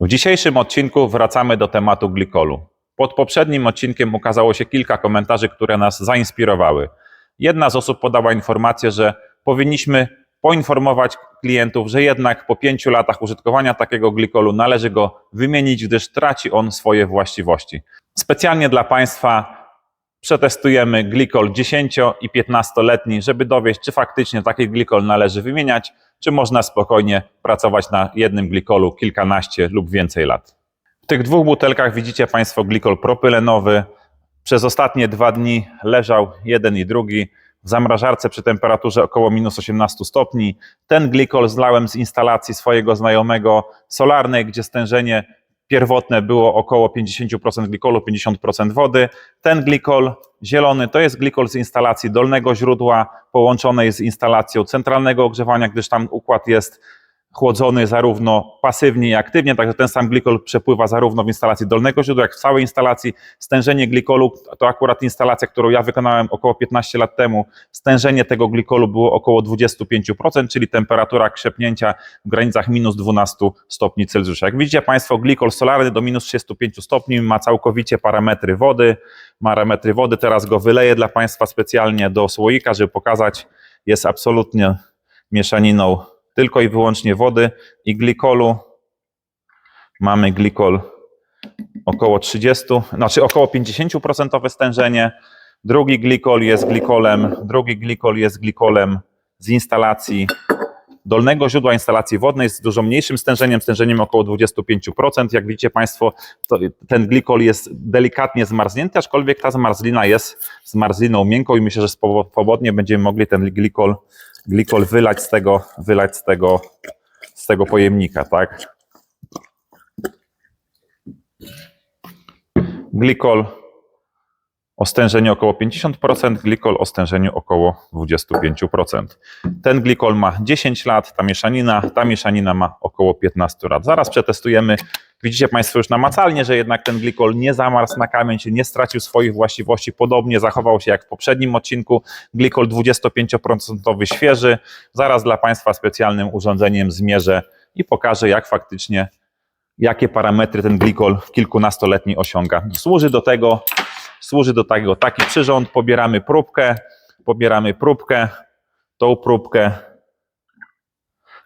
W dzisiejszym odcinku wracamy do tematu glikolu. Pod poprzednim odcinkiem ukazało się kilka komentarzy, które nas zainspirowały. Jedna z osób podała informację, że powinniśmy poinformować klientów, że jednak po pięciu latach użytkowania takiego glikolu należy go wymienić, gdyż traci on swoje właściwości. Specjalnie dla Państwa przetestujemy glikol 10 i 15-letni, żeby dowieść, czy faktycznie taki glikol należy wymieniać, czy można spokojnie pracować na jednym glikolu kilkanaście lub więcej lat. W tych dwóch butelkach widzicie Państwo glikol propylenowy. Przez ostatnie dwa dni leżał jeden i drugi w zamrażarce przy temperaturze około minus 18 stopni. Ten glikol zlałem z instalacji swojego znajomego solarnej, gdzie stężenie pierwotne było około 50% glikolu, 50% wody. Ten glikol zielony to jest glikol z instalacji dolnego źródła połączonej z instalacją centralnego ogrzewania, gdyż tam układ jest chłodzony zarówno pasywnie i aktywnie, także ten sam glikol przepływa zarówno w instalacji dolnego źródła, jak w całej instalacji. Stężenie glikolu, to akurat instalacja, którą ja wykonałem około 15 lat temu, stężenie tego glikolu było około 25%, czyli temperatura krzepnięcia w granicach minus 12 stopni Celsjusza. Jak widzicie Państwo, glikol solarny do minus 35 stopni ma całkowicie parametry wody, parametry wody, teraz go wyleję dla Państwa specjalnie do słoika, żeby pokazać, jest absolutnie mieszaniną tylko i wyłącznie wody i glikolu. Mamy glikol około 30, znaczy około 50% stężenie. Drugi glikol jest glikolem, drugi glikol jest glikolem z instalacji dolnego źródła instalacji wodnej z dużo mniejszym stężeniem, stężeniem około 25%. Jak widzicie Państwo, ten glikol jest delikatnie zmarznięty, aczkolwiek ta zmarzlina jest zmarzliną miękką i myślę, że swobodnie będziemy mogli ten glikol glikol wylać z tego, wylać z tego, z tego pojemnika, tak? Glikol o stężeniu około 50%, glikol o stężeniu około 25%. Ten glikol ma 10 lat, ta mieszanina, ta mieszanina ma około 15 lat. Zaraz przetestujemy. Widzicie Państwo już namacalnie, że jednak ten glikol nie zamarzł na kamień, czy nie stracił swoich właściwości. Podobnie zachował się jak w poprzednim odcinku. Glikol 25% świeży. Zaraz dla Państwa specjalnym urządzeniem zmierzę i pokażę, jak faktycznie, jakie parametry ten glikol kilkunastoletni osiąga. Służy do tego służy do tego taki przyrząd, pobieramy próbkę, pobieramy próbkę, tą próbkę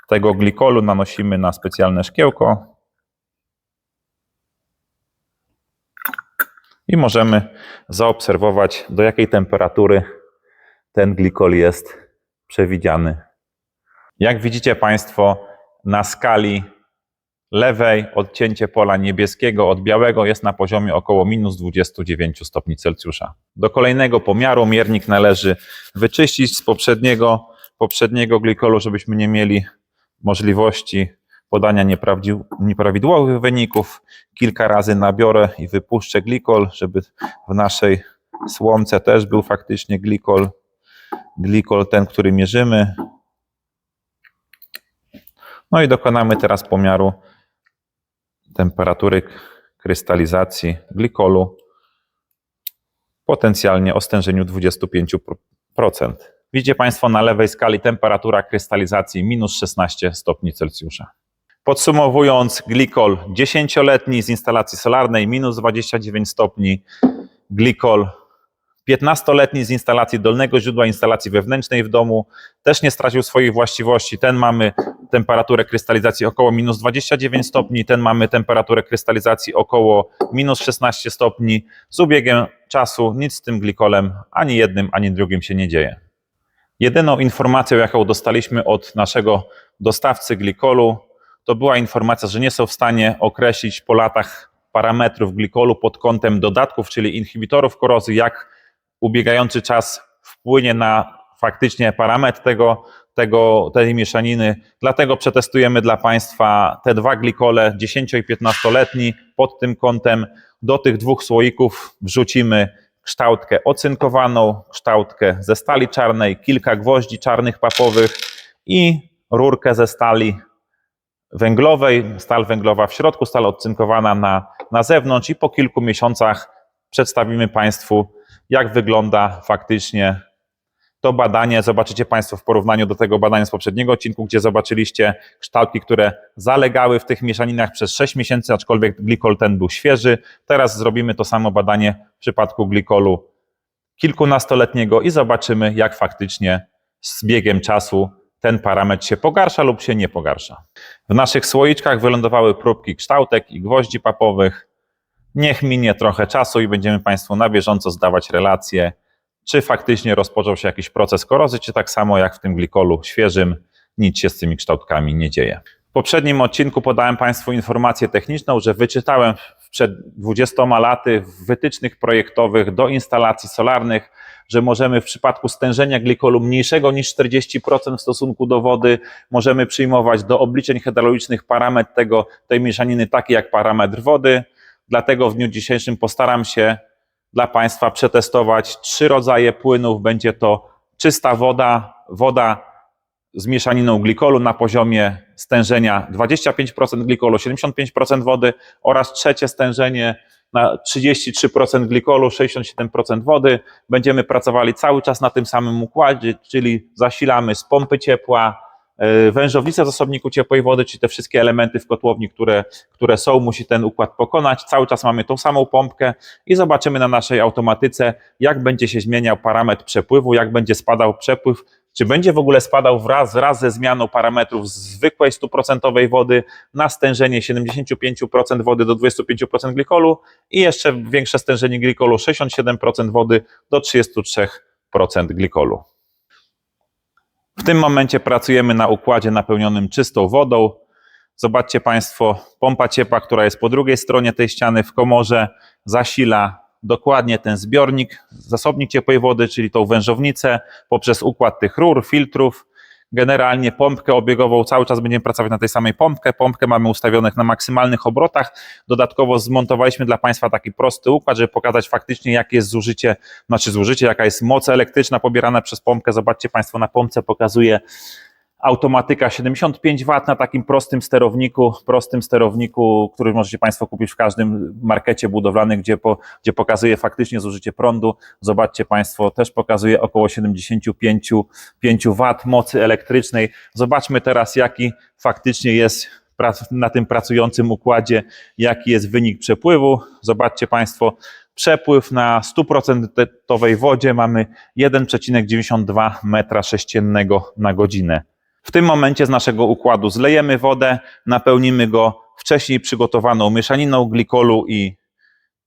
tego glikolu nanosimy na specjalne szkiełko i możemy zaobserwować do jakiej temperatury ten glikol jest przewidziany. Jak widzicie Państwo na skali lewej odcięcie pola niebieskiego od białego jest na poziomie około minus 29 stopni Celsjusza. Do kolejnego pomiaru miernik należy wyczyścić z poprzedniego, poprzedniego glikolu, żebyśmy nie mieli możliwości podania nieprawidłowych wyników. Kilka razy nabiorę i wypuszczę glikol, żeby w naszej słomce też był faktycznie glikol, glikol ten, który mierzymy. No i dokonamy teraz pomiaru temperatury krystalizacji glikolu potencjalnie o stężeniu 25%. Widzicie Państwo na lewej skali temperatura krystalizacji minus 16 stopni Celsjusza. Podsumowując, glikol 10-letni z instalacji solarnej minus 29 stopni, glikol 15-letni z instalacji dolnego źródła instalacji wewnętrznej w domu też nie stracił swoich właściwości. Ten mamy temperaturę krystalizacji około minus 29 stopni, ten mamy temperaturę krystalizacji około minus 16 stopni. Z ubiegiem czasu nic z tym glikolem ani jednym, ani drugim się nie dzieje. Jedyną informacją, jaką dostaliśmy od naszego dostawcy glikolu, to była informacja, że nie są w stanie określić po latach parametrów glikolu pod kątem dodatków, czyli inhibitorów korozji, jak ubiegający czas wpłynie na faktycznie parametr tego, tego, tej mieszaniny. Dlatego przetestujemy dla Państwa te dwa glikole 10 i 15-letni pod tym kątem. Do tych dwóch słoików wrzucimy kształtkę ocynkowaną, kształtkę ze stali czarnej, kilka gwoździ czarnych papowych i rurkę ze stali węglowej, stal węglowa w środku, stal odcynkowana na, na zewnątrz i po kilku miesiącach przedstawimy Państwu, jak wygląda faktycznie To badanie zobaczycie Państwo w porównaniu do tego badania z poprzedniego odcinku, gdzie zobaczyliście kształtki, które zalegały w tych mieszaninach przez 6 miesięcy, aczkolwiek glikol ten był świeży. Teraz zrobimy to samo badanie w przypadku glikolu kilkunastoletniego i zobaczymy, jak faktycznie z biegiem czasu ten parametr się pogarsza lub się nie pogarsza. W naszych słoiczkach wylądowały próbki kształtek i gwoździ papowych. Niech minie trochę czasu i będziemy Państwu na bieżąco zdawać relacje, czy faktycznie rozpoczął się jakiś proces korozji, czy tak samo jak w tym glikolu świeżym, nic się z tymi kształtkami nie dzieje. W poprzednim odcinku podałem Państwu informację techniczną, że wyczytałem przed 20 laty w wytycznych projektowych do instalacji solarnych, że możemy w przypadku stężenia glikolu mniejszego niż 40% w stosunku do wody, możemy przyjmować do obliczeń hydraulicznych parametr tego, tej mieszaniny taki jak parametr wody. Dlatego w dniu dzisiejszym postaram się dla Państwa przetestować trzy rodzaje płynów. Będzie to czysta woda, woda z mieszaniną glikolu na poziomie stężenia 25% glikolu, 75% wody oraz trzecie stężenie na 33% glikolu, 67% wody. Będziemy pracowali cały czas na tym samym układzie, czyli zasilamy z pompy ciepła, e, wężownicę zasobniku ciepłej wody, czyli te wszystkie elementy w kotłowni, które, które są, musi ten układ pokonać. Cały czas mamy tą samą pompkę i zobaczymy na naszej automatyce, jak będzie się zmieniał parametr przepływu, jak będzie spadał przepływ czy będzie w ogóle spadał wraz, wraz ze zmianą parametrów z zwykłej stuprocentowej wody na stężenie 75% wody do 25% glikolu i jeszcze większe stężenie glikolu 67% wody do 33% glikolu. W tym momencie pracujemy na układzie napełnionym czystą wodą. Zobaczcie Państwo, pompa ciepła, która jest po drugiej stronie tej ściany w komorze, zasila dokładnie ten zbiornik, zasobnik ciepłej wody, czyli tą wężownicę, poprzez układ tych rur, filtrów. Generalnie pompkę obiegową, cały czas będziemy pracować na tej samej pompkę. Pompkę mamy ustawionych na maksymalnych obrotach. Dodatkowo zmontowaliśmy dla Państwa taki prosty układ, żeby pokazać faktycznie, jakie jest zużycie, znaczy zużycie, jaka jest moc elektryczna pobierana przez pompkę. Zobaczcie Państwo, na pompce pokazuje automatyka 75 W na takim prostym sterowniku, prostym sterowniku, który możecie Państwo kupić w każdym markecie budowlanym, gdzie, po, gdzie pokazuje faktycznie zużycie prądu. Zobaczcie Państwo, też pokazuje około 75 5 W mocy elektrycznej. Zobaczmy teraz, jaki faktycznie jest na tym pracującym układzie, jaki jest wynik przepływu. Zobaczcie Państwo, przepływ na 100% wodzie mamy 1,92 m3 na godzinę. W tym momencie z naszego układu zlejemy wodę, napełnimy go wcześniej przygotowaną mieszaniną glikolu i,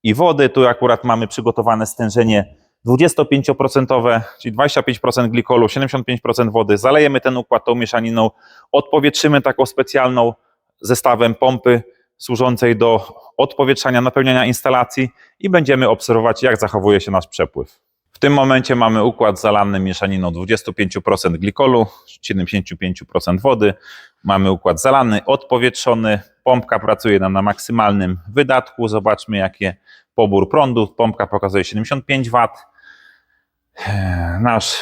i wody. Tu akurat mamy przygotowane stężenie 25%, czyli 25% glikolu, 75% wody. Zalejemy ten układ tą mieszaniną, odpowietrzymy taką specjalną zestawem pompy służącej do odpowietrzania, napełniania instalacji i będziemy obserwować, jak zachowuje się nasz przepływ. W tym momencie mamy układ zalany mieszaniną 25% glikolu, 75% wody. Mamy układ zalany, odpowietrzony. Pompka pracuje nam na maksymalnym wydatku. Zobaczmy, jaki pobór prądu. Pompka pokazuje 75 W. Nasz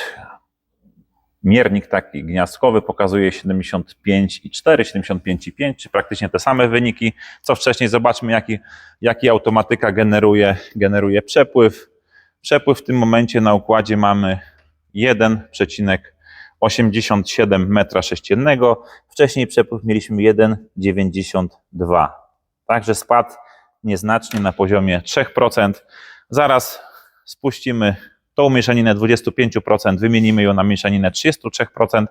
miernik taki gniazdkowy pokazuje 75,4, 75,5, czy praktycznie te same wyniki, co wcześniej. Zobaczmy, jaki, jaki automatyka generuje, generuje przepływ. Przepływ w tym momencie na układzie mamy 1,87 m3. Wcześniej przepływ mieliśmy 1,92. Także spadł nieznacznie na poziomie 3%. Zaraz spuścimy tą mieszaninę 25%, wymienimy ją na mieszaninę 33%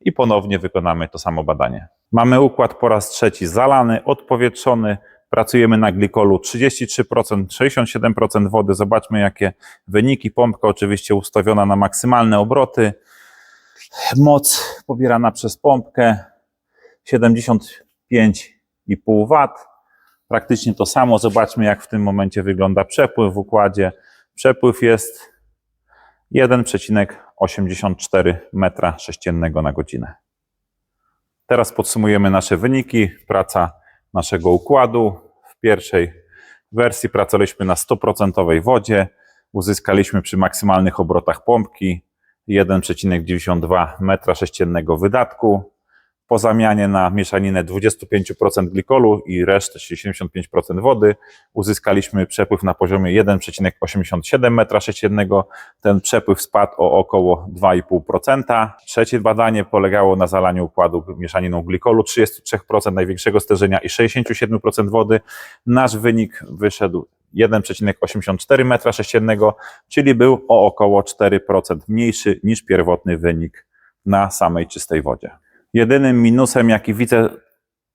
i ponownie wykonamy to samo badanie. Mamy układ po raz trzeci zalany, odpowietrzony, Pracujemy na glikolu 33%, 67% wody. Zobaczmy, jakie wyniki. Pompka oczywiście ustawiona na maksymalne obroty. Moc pobierana przez pompkę 75,5 W. Praktycznie to samo. Zobaczmy, jak w tym momencie wygląda przepływ w układzie. Przepływ jest 1,84 m3 na godzinę. Teraz podsumujemy nasze wyniki. Praca naszego układu. W pierwszej wersji pracowaliśmy na 100% wodzie. Uzyskaliśmy przy maksymalnych obrotach pompki 1,92 m3 wydatku. Po zamianie na mieszaninę 25% glikolu i resztę, czyli 75% wody, uzyskaliśmy przepływ na poziomie 1,87 m3. Ten przepływ spadł o około 2,5%. Trzecie badanie polegało na zalaniu układu mieszaniną glikolu 33% największego stężenia i 67% wody. Nasz wynik wyszedł 1,84 m3, czyli był o około 4% mniejszy niż pierwotny wynik na samej czystej wodzie. Jedynym minusem, jaki widzę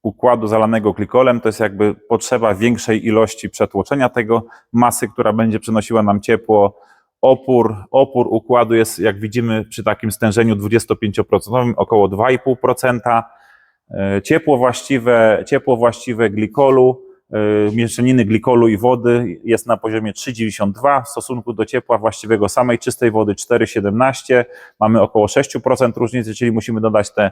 układu zalanego glikolem, to jest jakby potrzeba większej ilości przetłoczenia tego masy, która będzie przynosiła nam ciepło. Opór, opór układu jest, jak widzimy, przy takim stężeniu 25% około 2,5%. E, Ciepło właściwe, ciepło właściwe glikolu, mieszaniny glikolu i wody jest na poziomie 3,92 w stosunku do ciepła właściwego samej czystej wody 4,17. Mamy około 6% różnicy, czyli musimy dodać te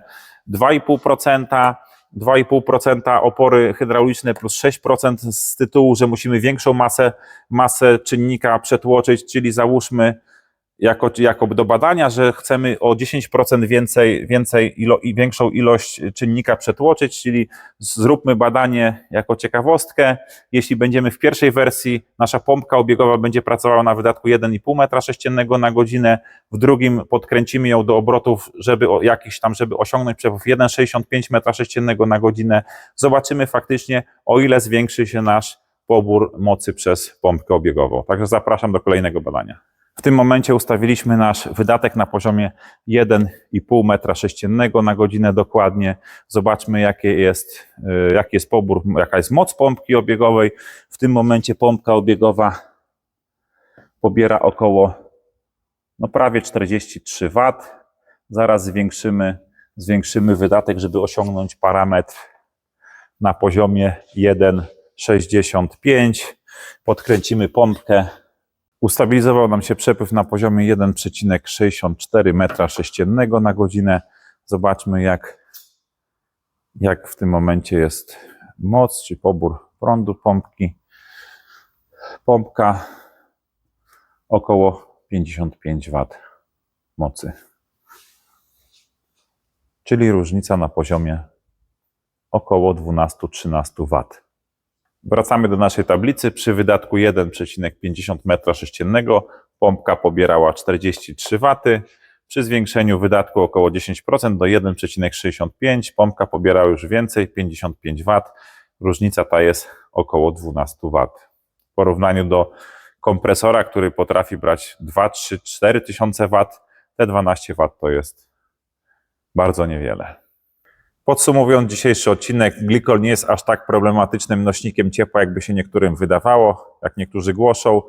2,5%. 2,5% opory hydrauliczne plus 6% z tytułu, że musimy większą masę, masę czynnika przetłoczyć, czyli załóżmy jako, jako do badania, że chcemy o 10% więcej, więcej ilo, i większą ilość czynnika przetłoczyć, czyli zróbmy badanie jako ciekawostkę. Jeśli będziemy w pierwszej wersji, nasza pompka obiegowa będzie pracowała na wydatku 1,5 metra sześciennego na godzinę, w drugim podkręcimy ją do obrotów, żeby o jakiś tam, żeby osiągnąć przepływ 1,65 metra sześciennego na godzinę. Zobaczymy faktycznie, o ile zwiększy się nasz pobór mocy przez pompkę obiegową. Także zapraszam do kolejnego badania. W tym momencie ustawiliśmy nasz wydatek na poziomie 1,5 metra sześciennego na godzinę dokładnie. Zobaczmy, jakie jest, y, jaki jest pobór, jaka jest moc pompki obiegowej. W tym momencie pompka obiegowa pobiera około no prawie 43 W. Zaraz zwiększymy, zwiększymy wydatek, żeby osiągnąć parametr na poziomie 1,65. Podkręcimy pompkę Ustabilizował nam się przepływ na poziomie 1,64 metra sześciennego na godzinę. Zobaczmy, jak, jak w tym momencie jest moc, czy pobór prądu pompki. Pompka około 55 W mocy. Czyli różnica na poziomie około 12-13 W. Wracamy do naszej tablicy. Przy wydatku 1,50 m3 pompka pobierała 43 W. Przy zwiększeniu wydatku około 10% do 1,65 pompka pobierała już więcej, 55 W. Różnica ta jest około 12 W. W porównaniu do kompresora, który potrafi brać 2, 3, 4 tysiące W, te 12 W to jest bardzo niewiele. Podsumowując dzisiejszy odcinek, glikol nie jest aż tak problematycznym nośnikiem ciepła, jakby się niektórym wydawało, jak niektórzy głoszą.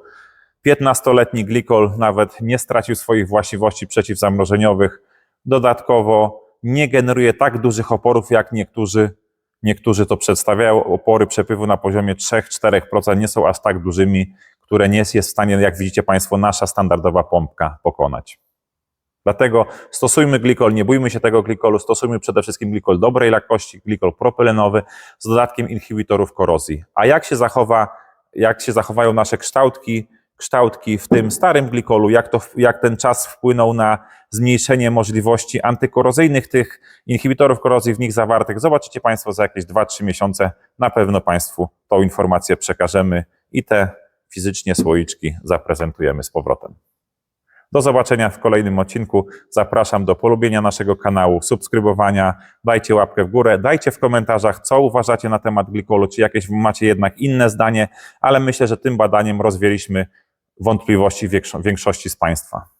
15-letni glikol nawet nie stracił swoich właściwości przeciwzamrożeniowych. Dodatkowo nie generuje tak dużych oporów, jak niektórzy, niektórzy to przedstawiają. Opory przepływu na poziomie 3-4% nie są aż tak dużymi, które nie jest w stanie, jak widzicie Państwo, nasza standardowa pompka pokonać. Dlatego stosujmy glikol, nie bójmy się tego glikolu, stosujmy przede wszystkim glikol dobrej jakości, glikol propylenowy z dodatkiem inhibitorów korozji. A jak się zachowa, jak się zachowają nasze kształtki, kształtki w tym starym glikolu, jak, to, jak ten czas wpłynął na zmniejszenie możliwości antykorozyjnych tych inhibitorów korozji w nich zawartych, zobaczycie Państwo za jakieś 2-3 miesiące, na pewno Państwu tą informację przekażemy i te fizycznie słoiczki zaprezentujemy z powrotem. Do zobaczenia w kolejnym odcinku. Zapraszam do polubienia naszego kanału, subskrybowania, dajcie łapkę w górę, dajcie w komentarzach, co uważacie na temat glikolu, czy jakieś macie jednak inne zdanie, ale myślę, że tym badaniem rozwieliśmy wątpliwości większości z Państwa.